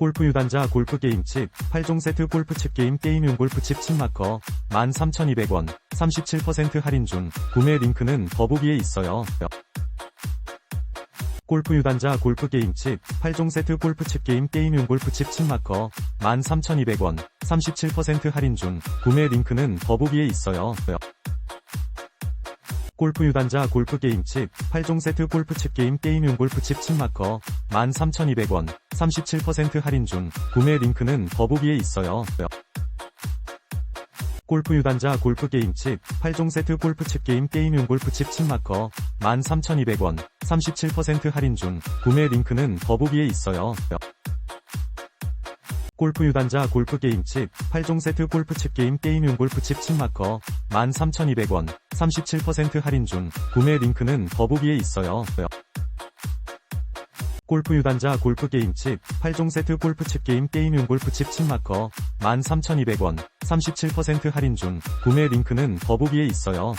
골프 유단자 골프 게임칩 8종 세트 골프칩 게임 게임용 골프칩 칩마커 13,200원 37% 할인 중 구매 링크는 더보기에 있어요. 골프 유단자 골프 게임칩 8종 세트 골프칩 게임 게임용 골프칩 칩마커 13,200원 37% 할인 중 구매 링크는 더보기에 있어요. 골프 유단자 골프 게임칩 8종 세트 골프칩 게임 게임용 골프칩 칩마커 13,200원 37% 할인 중 구매 링크는 더보기에 있어요. 골프 유단자 골프 게임 칩 8종 세트 골프 칩 게임 게임용 골프 칩 칩마커 13,200원 37% 할인 중 구매 링크는 더보기에 있어요. 골프 유단자 골프 게임 칩 8종 세트 골프 칩 게임 게임용 골프 칩 칩마커 13,200원 37% 할인 중 구매 링크는 더보기에 있어요. 골프 유단자 골프 게임칩 8종 세트 골프칩 게임 게임용 골프칩 칩마커 13,200원 37% 할인 중 구매 링크는 더보기에 있어요.